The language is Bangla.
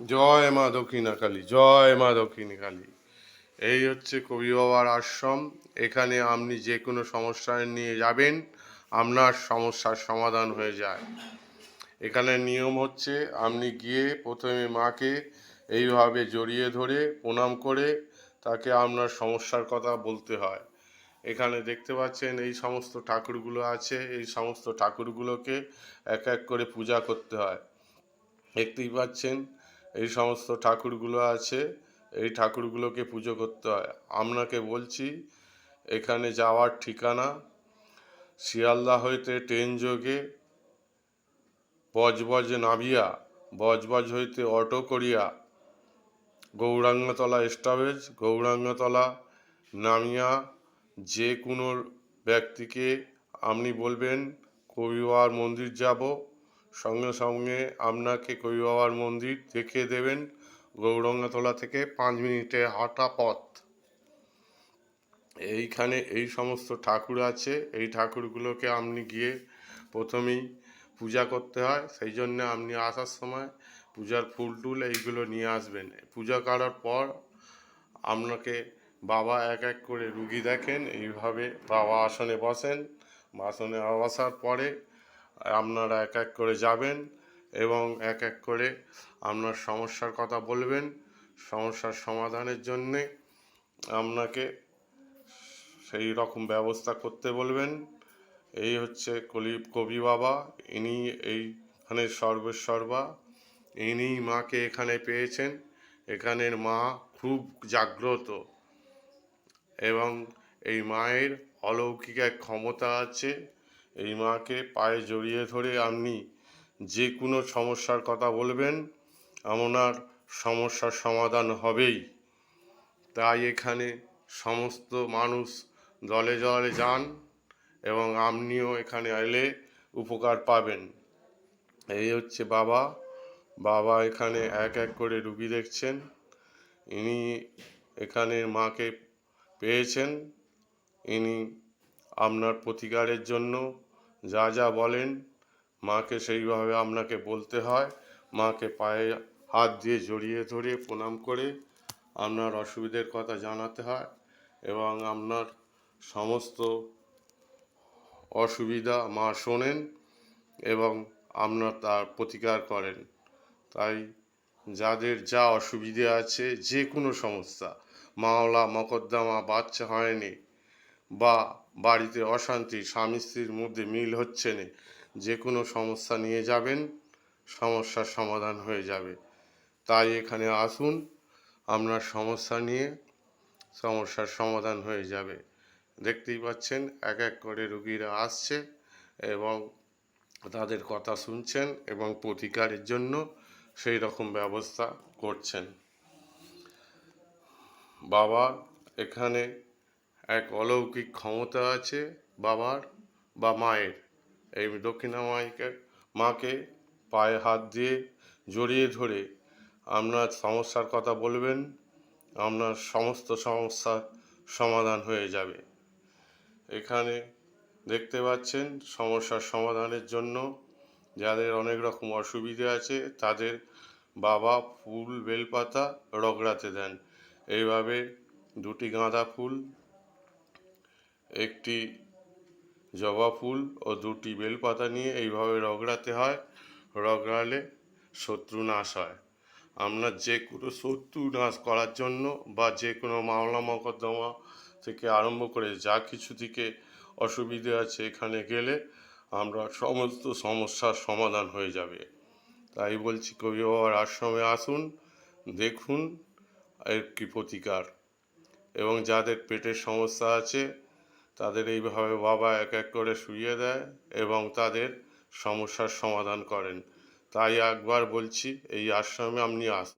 জয় মা দক্ষিণা কালী, জয় মা দক্ষিণী কালী। এই হচ্ছে কবি বাবার আশ্রম। এখানে আপনি যে কোনো সমস্যা নিয়ে যাবেন, আপনার সমস্যার সমাধান হয়ে যায়। এখানে নিয়ম হচ্ছে, আপনি গিয়ে প্রথমে মাকে এইভাবে জড়িয়ে ধরে, প্রণাম করে তাকে আপনার সমস্যার কথা বলতে হয়। এখানে দেখতে পাচ্ছেন, এই সমস্ত ঠাকুরগুলো আছে, এই সমস্ত ঠাকুরগুলোকে এক এক করে পূজা করতে হয়। দেখতেই পাচ্ছেন এই সমস্ত ঠাকুরগুলো আছে, এই ঠাকুরগুলোকে পুজো করতে হয়। আপনাকে বলছি, এখানে যাওয়ার ঠিকানা শিয়ালদা হইতে ট্রেন যোগে বজবজ নামিয়া, বজবজ হইতে অটো করিয়া গৌরাঙ্গতলা স্টপেজ, গৌরাঙ্গতলা নামিয়া যে কোনো ব্যক্তিকে আপনি বলবেন কবি বাবার মন্দির যাব। সঙ্গে সঙ্গে আপনাকে কবি বাবার মন্দির দেখিয়ে দেবেন গৌরাঙ্গতলা থেকে পাঁচ মিনিটে হাঁটা পথ। এইখানে এই সমস্ত ঠাকুর আছে, এই ঠাকুরগুলোকে আপনি গিয়ে প্রথমেই পূজা করতে হয়, সেই জন্য আপনি আসার সময় পূজার ফুল টুল এইগুলো নিয়ে আসবেন। পূজা করার পর আপনাকে বাবা এক এক করে রুগী দেখেন, এইভাবে বাবা আসনে বসেন। আসনে বসার পরে আপনারা এক এক করে যাবেন এবং এক এক করে আপনার সমস্যার কথা বলবেন। সমস্যার সমাধানের জন্যে আপনাকে সেই রকম ব্যবস্থা করতে বলবেন। এই হচ্ছে কলি কবি বাবা, ইনি এইখানে সর্বেসর্বা ইনি মাকে এখানে পেয়েছেন। এখানের মা খুব জাগ্রত এবং এই মায়ের অলৌকিক এক ক্ষমতা আছে। এই মাকে পায়ে জড়িয়ে ধরে আপনি যে কোনো সমস্যার কথা বলবেন আপনার সমস্যার সমাধান হবেই। তাই এখানে সমস্ত মানুষ দলে দলে যান এবং আপনিও এখানে এলে উপকার পাবেন। এই হচ্ছে বাবা। বাবা এখানে এক এক করে রুগী দেখছেন। ইনি এখানে মাকে পেয়েছেন। ইনি আপনার প্রতিকারের জন্য যা যা বলেন, মাকে সেইভাবে আপনাকে বলতে হয়। মাকে পায়ে হাত দিয়ে জড়িয়ে ধরে, প্রণাম করে আপনার অসুবিধের কথা জানাতে হয় এবং আপনার সমস্ত অসুবিধা মা শোনেন এবং আপনার তার প্রতিকার করেন। তাই যাদের যা অসুবিধে আছে, যে কোনো সমস্যা, মাওলা, মকদ্দমা, বাচ্চা হয়নি বা বাড়িতে অশান্তি, স্বামী স্ত্রীর মধ্যে মিল হচ্ছে না যে কোনো সমস্যা নিয়ে যাবেন, সমস্যার সমাধান হয়ে যাবে। তাই এখানে আসুন আপনার সমস্যা নিয়ে সমস্যার সমাধান হয়ে যাবে। দেখতেই পাচ্ছেন, এক এক করে রুগীরা আসছে এবং তাদের কথা শুনছেন এবং প্রতিকারের জন্য সেই রকম ব্যবস্থা করছেন। বাবা, এখানে এক অলৌকিক ক্ষমতা আছে বাবার বা মায়ের। এই দক্ষিণা মাইকে মাকে পায়ে হাত দিয়ে জড়িয়ে ধরে আপনার সমস্যার কথা বলবেন আপনার সমস্ত সমস্যার সমাধান হয়ে যাবে। এখানে দেখতে পাচ্ছেন সমস্যার সমাধানের জন্য যাদের অনেক রকম অসুবিধে আছে, তাদের বাবা ফুল বেলপাতা রগড়াতে দেন। এইভাবে দুটি গাঁদা ফুল একটি জবা ফুল ও দুটি বেলপাতা নিয়ে এইভাবে রগড়াতে হয়। রগড়ালে শত্রু নাশ হয়। আমরা যে কোনো শত্রু নাশ করার জন্য বা যে কোনো মামলা মকদ্দমা থেকে আরম্ভ করে যা কিছু থেকে অসুবিধে আছে এখানে গেলে আমরা সমস্ত সমস্যার সমাধান হয়ে যাবে। তাই বলছি কবি বাবার আশ্রমে আসুন, দেখুন এর কি প্রতিকার এবং যাদের পেটের সমস্যা আছে তাদের এইভাবে বাবা এক এক করে শুইয়ে দেয় এবং তাদের সমস্যার সমাধান করেন। তাই একবার বলছি, এই আশ্রমে আপনি আসুন